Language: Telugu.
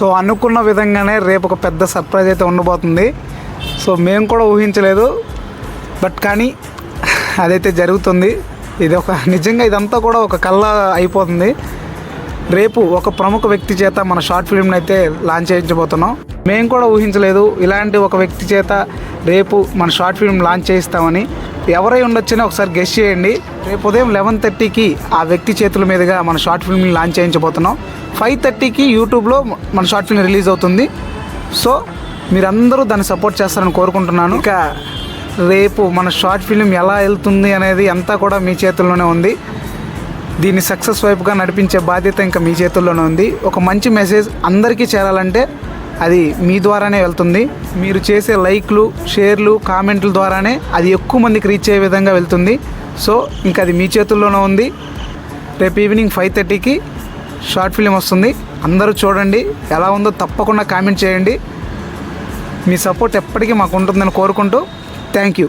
సో అనుకున్న విధంగానే రేపు ఒక పెద్ద సర్ప్రైజ్ అయితే ఉండబోతుంది. సో మేము కూడా ఊహించలేదు. బట్ కానీ అదైతే జరుగుతుంది. ఇది ఒక నిజంగా ఇదంతా కూడా ఒక కళ్ళ అయిపోతుంది. రేపు ఒక ప్రముఖ వ్యక్తి చేత మన షార్ట్ ఫిల్మ్ని అయితే లాంచ్ చేయించబోతున్నాం. మేము కూడా ఊహించలేదు. ఇలాంటి ఒక వ్యక్తి చేత రేపు మన షార్ట్ ఫిల్మ్ లాంచ్ చేయిస్తామని. ఎవరై ఉండొచ్చని ఒకసారి గెస్ట్ చేయండి. రేపు ఉదయం లెవెన్ థర్టీకి ఆ వ్యక్తి చేతుల మీదుగా మన షార్ట్ ఫిల్మ్ని లాంచ్ చేయించబోతున్నాం. ఫైవ్ థర్టీకి యూట్యూబ్లో మన షార్ట్ ఫిల్మ్ రిలీజ్ అవుతుంది. సో మీరందరూ దాన్ని సపోర్ట్ చేస్తారని కోరుకుంటున్నాను. ఇక రేపు మన షార్ట్ ఫిల్మ్ ఎలా వెళ్తుంది అనేది అంతా కూడా మీ చేతుల్లోనే ఉంది. దీన్ని సక్సెస్ వైపుగా నడిపించే బాధ్యత ఇంకా మీ చేతుల్లోనే ఉంది. ఒక మంచి మెసేజ్ అందరికీ చేరాలంటే అది మీ ద్వారానే వెళ్తుంది. మీరు చేసే లైక్లు షేర్లు కామెంట్ల ద్వారానే అది ఎక్కువ మందికి రీచ్ అయ్యే విధంగా వెళ్తుంది. సో ఇంకా అది మీ చేతుల్లోనే ఉంది. రేపు ఈవినింగ్ ఫైవ్ థర్టీకి షార్ట్ ఫిలిం వస్తుంది. అందరూ చూడండి. ఎలా ఉందో తప్పకుండా కామెంట్ చేయండి. మీ సపోర్ట్ ఎప్పటికీ మాకు ఉంటుందని కోరుకుంటూ థ్యాంక్ యూ